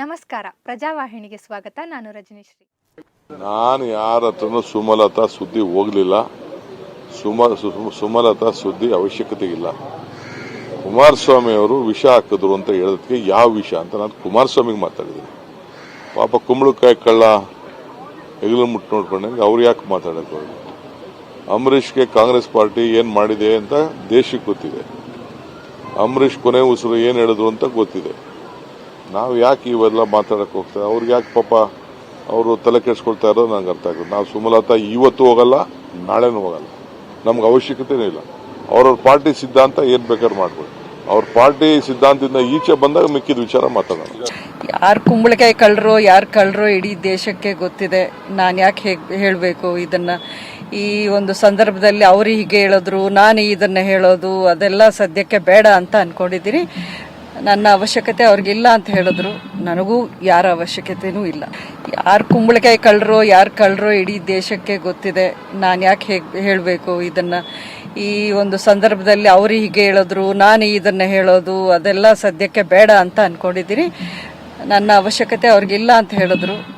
ನಮಸ್ಕಾರ. ಪ್ರಜಾವಾಹಿನಿಗೆ ಸ್ವಾಗತ. ನಾನು ರಜನೀಶ್ರೀ. ನಾನು ಯಾರ ಹತ್ರನೂ ಸುಮಲತಾ ಸುದ್ದಿ ಹೋಗಲಿಲ್ಲ. ಸುಮ ಸುಮಲತಾ ಸುದ್ದಿ ಅವಶ್ಯಕತೆ ಇಲ್ಲ. ಕುಮಾರಸ್ವಾಮಿ ಅವರು ವಿಷ ಹಾಕಿದ್ರು ಅಂತ ಹೇಳೋದಕ್ಕೆ ಯಾವ ವಿಷ ಅಂತ ನಾನು ಕುಮಾರಸ್ವಾಮಿಗೆ ಮಾತಾಡಿದ್ದೀನಿ. ಪಾಪ ಕುಂಬಳಕಾಯಿ ಕಳ್ಳ, ಹೆಗಲು ಮುಟ್ಟು ನೋಡ್ಕೊಂಡಂಗೆ ಅವ್ರು ಯಾಕೆ ಮಾತಾಡಕ್ಕೆ ಹೋಗಿ ಅಂಬರೀಷ್ಗೆ ಕಾಂಗ್ರೆಸ್ ಪಾರ್ಟಿ ಏನು ಮಾಡಿದೆ ಅಂತ ದೇಶಕ್ಕೆ ಗೊತ್ತಿದೆ. ಅಂಬರೀಷ್ ಕೊನೆ ಉಸಿರು ಏನು ಹೇಳಿದ್ರು ಅಂತ ಗೊತ್ತಿದೆ. ನಾವು ಯಾಕೆ ಇವೆಲ್ಲ ಮಾತಾಡಕ್ಕೆ ಹೋಗ್ತಾರೆ ಅವ್ರಿಗೆ ಯಾಕೆ ಪಾಪ ಅವರು ತಲೆ ಕೆಡಿಸ್ಕೊಳ್ತಾ ಇರೋದು ನಂಗೆ ಅರ್ಥ ಆಗುತ್ತೆ ನಾವು ಸುಮಲತಾ ಇವತ್ತು ಹೋಗಲ್ಲ, ನಾಳೆನೂ ಹೋಗಲ್ಲ. ನಮ್ಗೆ ಅವಶ್ಯಕತೆನೂ ಇಲ್ಲ. ಅವ್ರವ್ರ ಪಾರ್ಟಿ ಸಿದ್ಧಾಂತ ಏನ್ ಬೇಕಾದ್ರೂ ಮಾಡ್ಬೋದು. ಅವ್ರ ಪಾರ್ಟಿ ಸಿದ್ಧಾಂತದಿಂದ ಈಚೆ ಬಂದಾಗ ಮಿಕ್ಕಿದ ವಿಚಾರ ಮಾತಾಡೋಣ. ಯಾರು ಕುಂಬಳಕಾಯಿ ಕಳ್ಳರು ಯಾರು ಕಳ್ಳರು ಇಡೀ ದೇಶಕ್ಕೆ ಗೊತ್ತಿದೆ. ನಾನು ಯಾಕೆ ಹೇಗೆ ಹೇಳಬೇಕು ಇದನ್ನು? ಈ ಒಂದು ಸಂದರ್ಭದಲ್ಲಿ ಅವರು ಹೀಗೆ ಹೇಳಿದ್ರು, ನಾನು ಇದನ್ನು ಹೇಳೋದು, ಅದೆಲ್ಲ ಸದ್ಯಕ್ಕೆ ಬೇಡ ಅಂತ ಅನ್ಕೊಂಡಿದ್ದೀನಿ. ನನ್ನ ಅವಶ್ಯಕತೆ ಅವ್ರಿಗಿಲ್ಲ ಅಂತ ಹೇಳಿದ್ರು. ನನಗೂ ಯಾರ ಅವಶ್ಯಕತೆನೂ ಇಲ್ಲ. ಯಾರು ಕುಂಬಳಕಾಯಿ ಕಳ್ಳರು, ಯಾರು ಕಳ್ಳರು ಇಡೀ ದೇಶಕ್ಕೆ ಗೊತ್ತಿದೆ. ನಾನು ಯಾಕೆ ಹೇಗ್ ಹೇಳಬೇಕು ಇದನ್ನು? ಈ ಒಂದು ಸಂದರ್ಭದಲ್ಲಿ ಅವರು ಹೀಗೆ ಹೇಳಿದ್ರು, ನಾನು ಇದನ್ನು ಹೇಳೋದು, ಅದೆಲ್ಲ ಸದ್ಯಕ್ಕೆ ಬೇಡ ಅಂತ ಅಂದ್ಕೊಂಡಿದ್ದೀನಿ ನನ್ನ ಅವಶ್ಯಕತೆ ಅವ್ರಿಗಿಲ್ಲ ಅಂತ ಹೇಳಿದ್ರು.